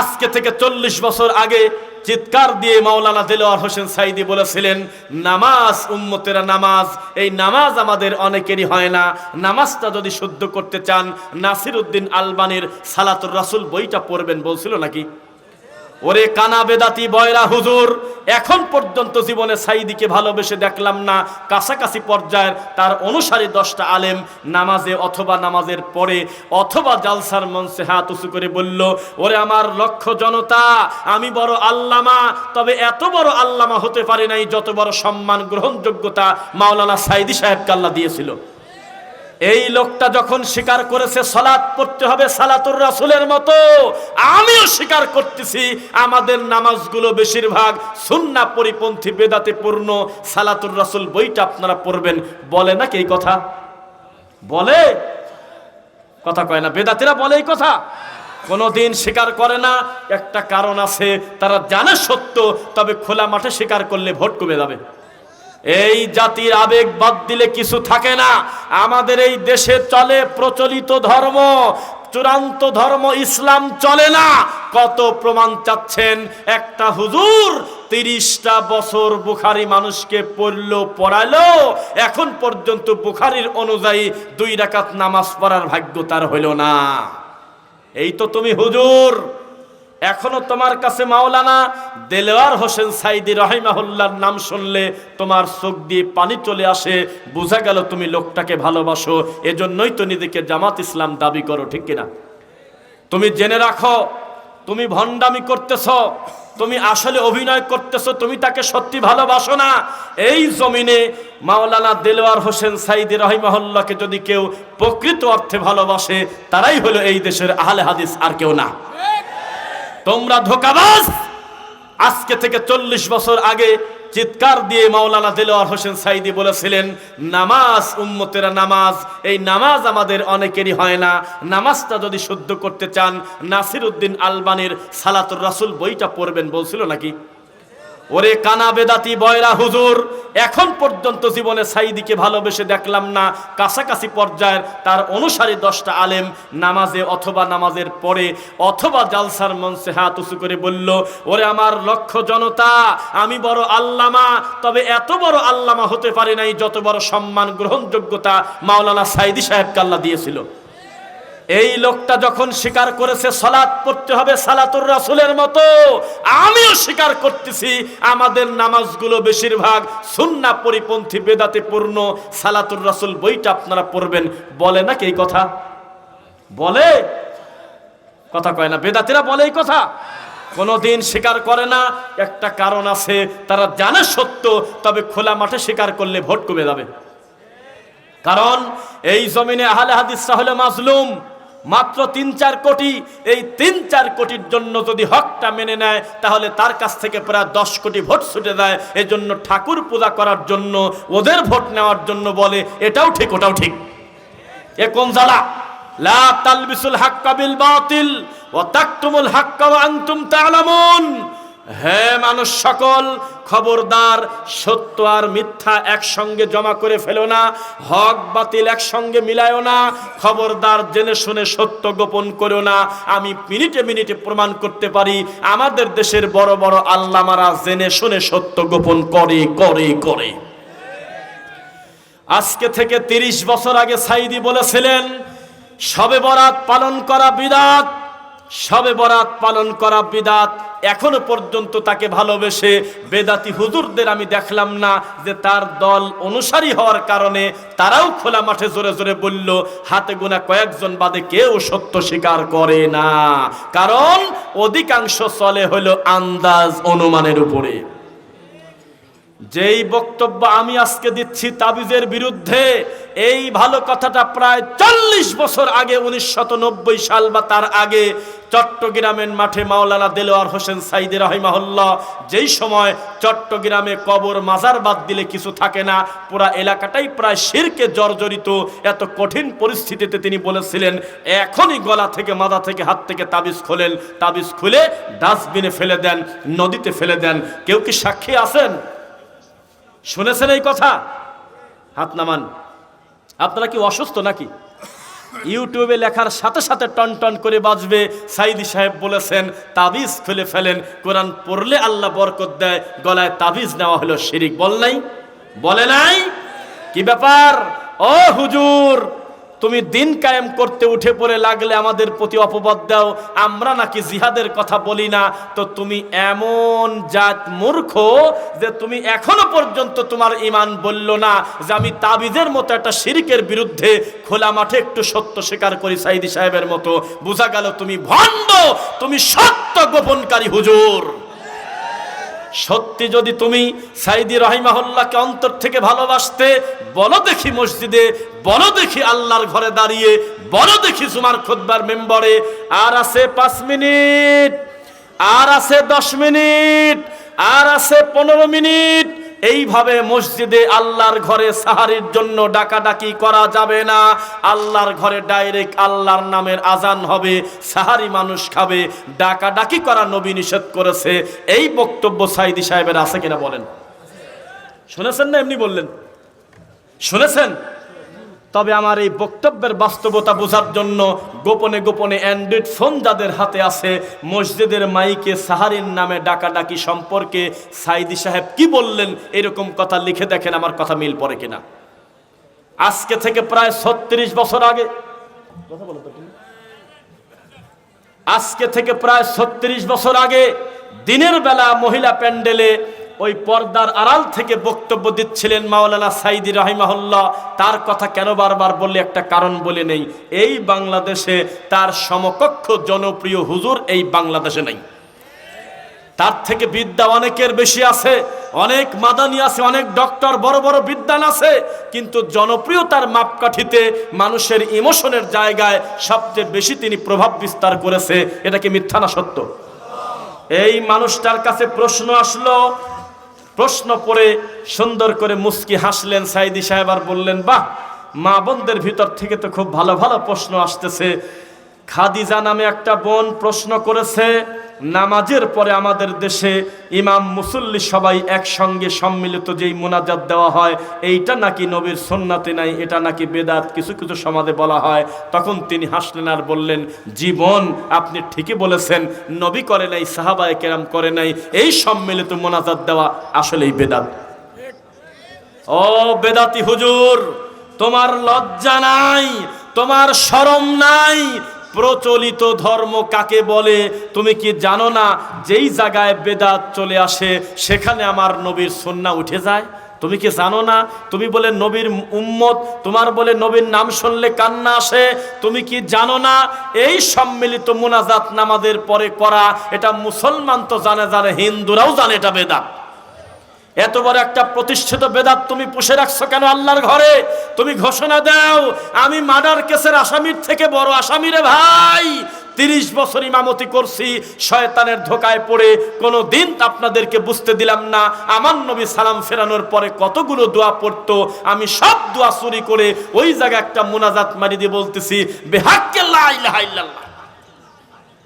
আজকে থেকে চল্লিশ বছর আগে চিৎকার দিয়ে মাওলানা দেলোয়ার হোসেন সাইদি বলেছিলেন, নামাজ, উম্মতেরা নামাজ, এই নামাজ আমাদের অনেকেরই হয় না। নামাজটা যদি শুদ্ধ করতে চান নাসির উদ্দিন আলবানির সালাতুর রাসুল বইটা পড়বেন বলছিল নাকি? ওরে কানা বেদাতি বয়রা হুজুর, এখন পর্যন্ত জীবনে সাইদিকে ভালোবেসে দেখলাম না, কাছাকাছি পর্যায়ের তার অনুসারী দশটা আলেম নামাজে অথবা নামাজের পরে অথবা জালসার মঞ্চে হাত উঁচু করে বলল, ওরে আমার লক্ষ্য জনতা, আমি বড় আল্লামা, তবে এত বড় আল্লামা হতে পারে নাই যত বড় সম্মান গ্রহণযোগ্যতা মাওলানা সাইদি সাহেবকে আল্লাহ দিয়েছিল। এই লোকটা যখন স্বীকার করেছে, সালাত পড়তে হবে সালাতুর রাসুলের মতো, আমিও স্বীকার করতেছি, আমাদের নামাজগুলো বেশিরভাগ সুন্না পরিপন্থী বেদাতে পূর্ণ, সালাতুর রাসুল বইটা আপনারা পড়বেন। বলে নাকি এই কথা? বলে? কথা কয় না, বেদাতিরা বলে এই কথা? কোনোদিন স্বীকার করে না, একটা কারণ আছে, তারা জানে সত্য, তবে খোলা মাঠে স্বীকার করলে ভোট কমে যাবে। এই জাতির আবেগ বাদ দিলে কিছু থাকে না। আমাদের এই দেশে চলে প্রচলিত ধর্ম, চূড়ান্ত ধর্ম ইসলাম চলে না। কত প্রমাণ চাচ্ছেন? একটা হুজুর তিরিশটা বছর বুখারি মানুষকে পড়ল, পড়ালো, এখন পর্যন্ত বুখারির অনুযায়ী দুই রাকাত নামাজ পড়ার ভাগ্য তার হইল না। এই তো তুমি হুজুর এখনও তোমার কাছে মাওলানা দেলোয়ার হোসেন সাইদি রহিমাহুল্লার নাম শুনলে তোমার চোখ দিয়ে পানি চলে আসে, বোঝা গেল তুমি লোকটাকে ভালোবাসো, এজন্যই তো নিজেকে জামাত ইসলাম দাবি করো, ঠিক কিনা? তুমি জেনে রাখো, তুমি ভণ্ডামি করতেছ, তুমি আসলে অভিনয় করতেছ, তুমি তাকে সত্যি ভালোবাসো না। এই জমিনে মাওলানা দেলোয়ার হোসেন সাইদি রহিমাহুল্লাহকে যদি কেউ প্রকৃত অর্থে ভালোবাসে, তারাই হলো এই দেশের আহলে হাদিস আর কেউ না। তোমরা ধোকাবাজ। আজকে থেকে চল্লিশ বছর আগে চিৎকার দিয়ে মাওলানা দেলোয়ার হোসেন সাইদি বলেছিলেন, নামাজ, উম্মতেরা নামাজ, এই নামাজ আমাদের অনেকেরই হয় না। নামাজটা যদি শুদ্ধ করতে চান নাসির উদ্দিন আলবানির সালাতুর রাসুল বইটা পড়বেন বলছিল নাকি? ওরে কানা বেদাতি বয়রা হুজুর, এখন পর্যন্ত জীবনে সাইদিকে ভালোবেসে দেখলাম না। কাছাকাছি পর্যায়ের তার অনুসারী দশটা আলেম নামাজে অথবা নামাজের পরে অথবা জালসার মঞ্চে হাত উঁচু করে বলল, ওরে আমার লক্ষ্য জনতা, আমি বড় আল্লামা, তবে এত বড় আল্লামা হতে পারি নাই যত বড় সম্মান গ্রহণযোগ্যতা মাওলানা সাইদি সাহেবকে আল্লাহ দিয়েছিল। এই লোকটা যখন স্বীকার করেছে, সালাত পড়তে হবে সালাতুর রাসুলের মতো, আমিও স্বীকার করতেছি, আমাদের নামাজগুলো বেশিরভাগ সুন্না পরিপন্থী বেদাতে পূর্ণ, সালাতুর রাসুল বইটা আপনারা পড়বেন। বলে নাকি এই কথা? বলে? কথা কয় না, বেদাতিরা বলে এই কথা? কোনোদিন স্বীকার করে না, একটা কারণ আছে, তারা জানে সত্য, তবে খোলা মাঠে স্বীকার করলে ভোট কমে যাবে। কারণ এই জমিনে আহলে হাদিসরা হলো মাজলুম। মাত্র তিন চার কোটি, এই তিন চার কোটির জন্য যদি হকটা মেনে নেয়, তাহলে তার কাছ থেকে প্রায় দশ কোটি ভোট ছুটে দেয় এজন্য ঠাকুর পূজা করার জন্য, ওদের ভোট নেওয়ার জন্য বলে, এটাও ঠিক, ওটাও ঠিক। এ কোন জ্বালা? লা তালবিসুল হাক্কা বিল বাতিল, ওয়া তাকতুমুল হাক্কা আনতুম তা'লামুন। হে মানুষ সকল, খবরদার, সত্য আর মিথ্যা একসঙ্গে জমা করে ফেলো না, হক, বাতিল একসঙ্গে মিলায়ও না, খবরদার জেনে শুনে সত্য গোপন করো না। আমি মিনিটে মিনিটে প্রমাণ করতে পারি, আমাদের দেশের বড় বড় আল্লামারা জেনে শুনে সত্য গোপন করে করে করে। আজকে থেকে তিরিশ বছর আগে সাইদি বলেছিলেন, সবে বরাত পালন করা বিদাত সবে বরাত পালন করা বিদাত। এখনও পর্যন্ত তাকে ভালোবেসে বেদাতি হুজুরদের আমি দেখলাম না যে তার দল অনুসারী হওয়ার কারণে তারাও খোলা মাঠে জোরে জোরে বলল, হাতে গোনা কয়েকজন বাদে কেউ সত্য স্বীকার করে না। কারণ অধিকাংশ চলে হলো আন্দাজ অনুমানের উপরে। যেই বক্তব্য আমি আজকে দিচ্ছি তাবিজের বিরুদ্ধে, এই ভালো কথাটা প্রায় চল্লিশ বছর আগে উনিশশত সাল বা তার আগে, চট্টগ্রামের মাঠে মাওলানা দেলোয়ার হোসেন সাইদি রহিমাহুল্লাহ, যেই সময় চট্টগ্রামে কবর মাজার বাদ দিলে কিছু থাকে না, পুরা এলাকাটাই প্রায় শিরকে জর্জরিত, এত কঠিন পরিস্থিতিতে তিনি বলেছিলেন, এখনই গলা থেকে, মাথা থেকে, হাত থেকে তাবিজ খোলেন। তাবিজ খুলে ডাস্টবিনে ফেলে দেন, নদীতে ফেলে দেন। কেউ কি সাক্ষী আছেন? শুনেছেন এই কথা? হাত নামান। আপনারা কি অসুস্থ নাকি? ইউটিউবে লেখার সাথে সাথে টন টন করে বাজবে। সাইদি সাহেব বলেছেন, তাবিজ খুলে ফেলেন। কোরআন পড়লে আল্লাহ বরকত দেয়, গলায় তাবিজ নেওয়া হলো শিরিক। বল নাই? বলে নাই? কি ব্যাপার? ও হুজুর! তুমি দিন কায়েম করতে উঠে পড়ে লাগলে আমাদের প্রতি অপবাদ দাও, আমরা নাকি জিহাদের কথা বলি না। তো তুমি এমন জাত মূর্খ যে তুমি এখনও পর্যন্ত তোমার ইমান বলল না, যে আমি তাবিজের মতো একটা শিরিকের বিরুদ্ধে খোলা মাঠে একটু সত্য স্বীকার করি সাইদি সাহেবের মতো। বোঝা গেল তুমি ভণ্ড, তুমি সত্য গোপনকারী হুজুর। সত্যি যদি তুমি সাইদি রহিমাহুল্লাহকে অন্তর থেকে ভালোবাসতে, বলো দেখি মসজিদে, বলো দেখি আল্লাহর ঘরে দাঁড়িয়ে, বলো দেখি সুমার খোদ্বার মেম্বরে, আর আছে পাঁচ মিনিট, আর আছে দশ মিনিট, আর আছে পনেরো মিনিট এইভাবে মসজিদে আল্লাহর ঘরে সাহারির জন্য ডাকাডাকি করা যাবে না। আল্লাহর ঘরে ডাইরেক্ট আল্লাহর নামের আজান হবে, সাহারি মানুষ খাবে, ডাকাডাকি করা নবী নিষেধ করেছে। এই বক্তব্য সাইদি সাহেবের আছে কিনা বলেন? শুনেছেন না এমনি বললেন? শুনেছেন? তবে আমার এই বক্তব্যের বাস্তবতা বোঝার জন্য গোপনে গোপনে অ্যান্ড্রয়েড ফোন যাদের হাতে আছে, মসজিদের মাইকে সাহারির নামে ডাকাডাকি সম্পর্কে সাইদি সাহেব কি বললেন, এরকম কথা লিখে দেখেন আমার কথা মিল পড়ে কিনা আজকে থেকে প্রায় ছত্রিশ বছর আগে। আজকে থেকে প্রায় ছত্রিশ বছর আগে দিনের বেলা মহিলা প্যান্ডেলে ওই পর্দার আড়াল থেকে বক্তব্য দিচ্ছিলেন মাওলানা সাইদি রাহিমাহুল্লাহ। তার কথা কেন বারবার বললে একটা কারণ বলে নেই। এই বাংলাদেশে তার সমকক্ষ জনপ্রিয় হুজুর এই বাংলাদেশে নেই। তার থেকে বিদ্যা অনেকের বেশি আছে, অনেক মাদানি আছে, অনেক ডক্টর, বড় বড় বিদ্যান আছে। কিন্তু জনপ্রিয়তার মাপকাঠিতে মানুষের ইমোশনের জায়গায় সবচেয়ে বেশি তিনি প্রভাব বিস্তার করেছে। এটা কি মিথ্যা না সত্য? এই মানুষটার কাছে প্রশ্ন আসলো প্রশ্ন পরে সুন্দর করে মুস্কি হাসলেন সাইদি সাহেব আর বললেন, বাহ, মা বোনদের ভিতর থেকে তো খুব ভালো ভালো প্রশ্ন আসতেছে। খাদিজা নামে একটা বোন প্রশ্ন করেছে নামাজের পরে আমাদের দেশে ইমাম, মুসল্লি সবাই একসঙ্গে সম্মিলিত যেই মোনাজাত দেওয়া হয়, এইটা নাকি নবীর সন্নাতে নাই, এটা নাকি বেদাত, কিছু কিছু সমাজে বলা হয়। তখন তিনি হাসলেন আর বললেন, জীবন, আপনি ঠিকই বলেছেন, নবী করে নাই, সাহাবায় কেরাম করে নাই, এই সম্মিলিত মোনাজাত দেওয়া আসলেই বেদাত। ও বেদাতি হুজুর, তোমার লজ্জা নাই, তোমার শরম নাই প্রচলিত ধর্ম কাকে বলে? তুমি কি জানো না যেই জায়গায় বেদাত চলে আসে, সেখানে আমার নবীর সন্না উঠে যায়? তুমি কি জানো না? তুমি বলে নবীর উম্মত, তোমার বলে নবীর নাম শুনলে কান্না আসে? তুমি কি জানো না এই সম্মিলিত মুনাজাত নামাজের পরে করা, এটা মুসলমান তো জানে জানে, হিন্দুরাও জানে এটা বেদাত। এত বড় একটা প্রতিষ্ঠিত বেদাত তুমি পুষে রাখছো কেন আল্লাহর ঘরে? তুমি ঘোষণা দাও, আমি মার্ডার কেসের আসামির থেকে বড় আসামি রে ভাই। তিরিশ বছর ইমামতি করছি, শয়তানের ধোকায় পড়ে কোনো দিন আপনাদেরকে বুঝতে দিলাম না। আমার নবী সালাম ফেরানোর পরে কতগুলো দোয়া পড়তো, আমি সব দোয়া চুরি করে ওই জায়গায় একটা মোনাজাত মারি দিয়ে বলতেছি, বেহাক্কে লা ইলাহা ইল্লাল্লাহ।